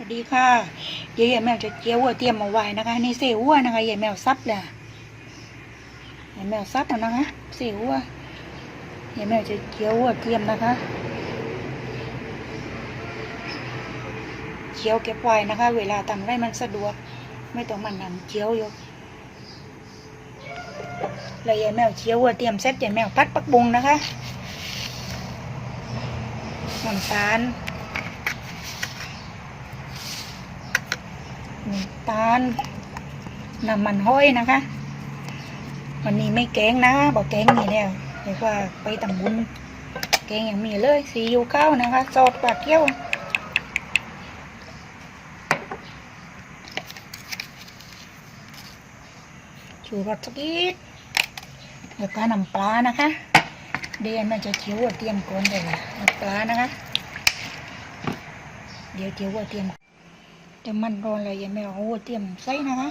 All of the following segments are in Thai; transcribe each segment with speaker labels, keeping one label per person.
Speaker 1: วัสดีค่ะเยายแมวจะเจียววัวเตรียมมาไว้นะคะนี่เสียวัวนะคะยายแมวซับเลยยายแมวซับนะคะเสียวัวยายแมวจะเจียววัวเตรียมนะคะเจียวเก็บไว้นะคะ เวลาทำได้มันสะดวก ไม่ต้องมันนั่งเจียวอยู่แล้วยายแมวเจียววัวเตรียมเสร็จยายแมวพัดปักบุงนะคะน้ำตาล น้ำตาลน้ำมันห้อยนะคะ วันนี้ไม่แกงนะบอกแกงนี่แล้วเรียกว่าไปตำบุญแกงอย่างมีเลยซีอิ๊วข้าวนะคะซอสปลาเกี๊ยวชูรสสักนิดแล้วก็น้ำปลานะคะ เดี๋ยวแม่จะเจียวเตรียมก่อนเลยน้ำปลานะคะ เดี๋ยวเจียวหัวเตรียม แต่มันร้อนอะไรยังไม่เอาเตรียมใส่นะคะ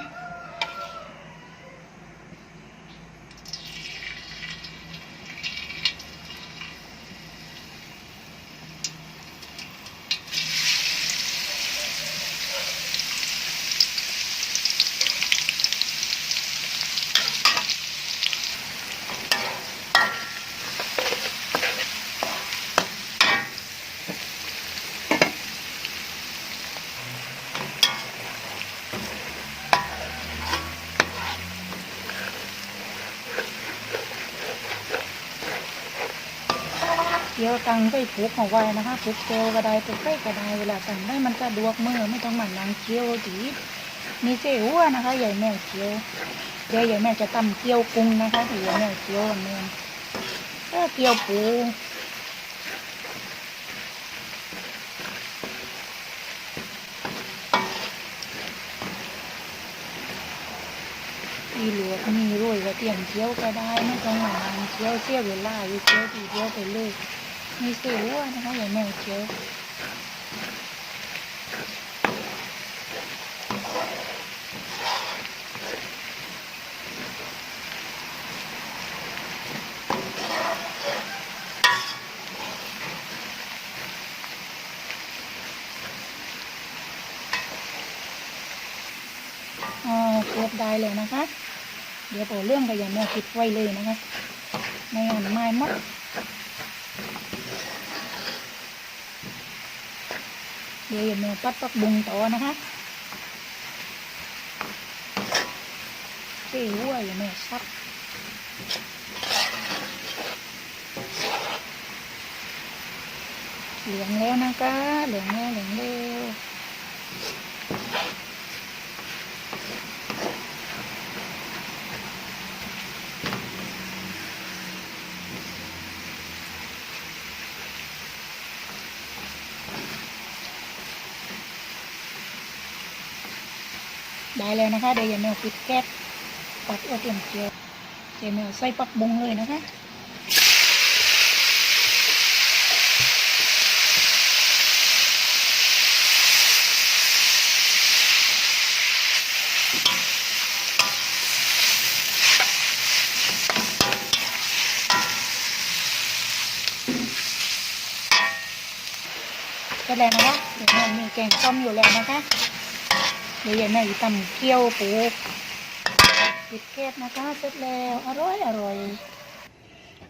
Speaker 1: เดี๋ยวตังไปผูกเอาไว้นะคะผูกเกลก็ได้ผูกไส้ก็ไดเวลาตังได้มันสะดวกมือไม่ต้องหมานั่งเคี่ยวดีมีเสียววนะคะใหญ่แมวเคี่ยวเดี๋ยวใหญ่แมวจะตำเกี๊ยวกุ้งนะคะใหญ่แมวเคี่ยวเมืองก็เกี๊ยวปูมีเหลือก็มีโรยกระเทียมเคี่ยวก็ได้ไม่ต้องหมานั่งเคี่ยวเสี้ยวเวลาอยู่เคี่ยวทีเดียวไปเลย มีสียวอะนะคะอย่างแมวเคี้ยวอ๋อเกือบได้เลยนะคะ เดี๋ยวพอเรื่องก็อย่าแมวคิดไว้เลยนะคะ ไม่งั้นไม่หมด เดี๋ยวอย่ามปัดปักบุงต่อนะคะสีหัวอย่ามาซักเหลืองแล้วนะคะเหลืองแล้วเหลืองแล้ว ได้แล้วนะคะเดี๋ยวย่าแมวปิดแก๊สปัดเอาเตรียมเจียวเดี๋ยวแมวใส่ปักบงเลยนะคะก็แล้วนะคะเดี๋ยวแม่มีแกงส้มอยู่แล้วนะคะ ดี๋ยวยังไงตำเกี๊ยวปูปิดเกตนะคะเสร็จแล้วอร่อยอร่อย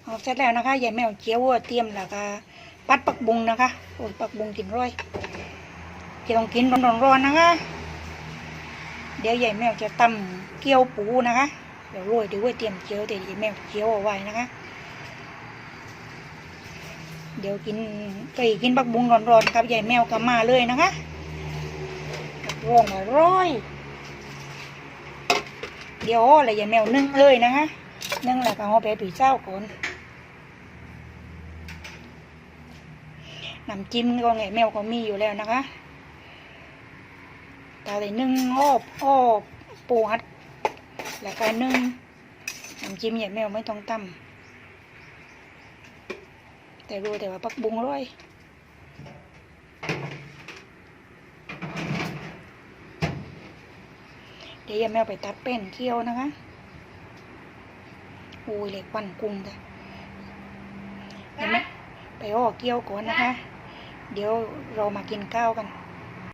Speaker 1: เอาเสร็จแล้วนะคะยายแมวเจียวเตรียมแล้วก็ปัดปักบุงนะคะโอ้ปักบุงกินร้อยจะต้องกินร้อนๆนะคะ เดี๋ยวยายแมวจะตำเกี๊ยวปูนะคะเดี๋ยวโรยเดี๋ยวเตรียมเจียวเดี๋ยวยายแมวเจียวเอาไว้นะคะ เดี๋ยวกินไปกินปักบุงร้อนๆกับยายแมวก็มาเลยนะคะ ร่องอร่อย เดี๋ยวอะไรอย่าแมวนึ่งเลยนะคะนึ่งแล้วก็เอาไปผีเจ้าก่อนน้ำจิ้มก็ไงแมวก็มีอยู่แล้วนะคะแต่เลยนึ่งออบออบปูอัดแล้วก็นึ่งน้ำจิ้มอย่าแมวไม่ต้องตำแต่รู้แต่ว่าปักบุงร่อย เดี๋ยวอย่าแมวไปตัดเป็นเคี้ยวนะคะอุ้ยเหล็กปั่นกุ้งจ้ะเดี๋ยวแม่ไปอ้อเกี้ยวก่อนนะคะ เดี๋ยวเรามากินข้าวกัน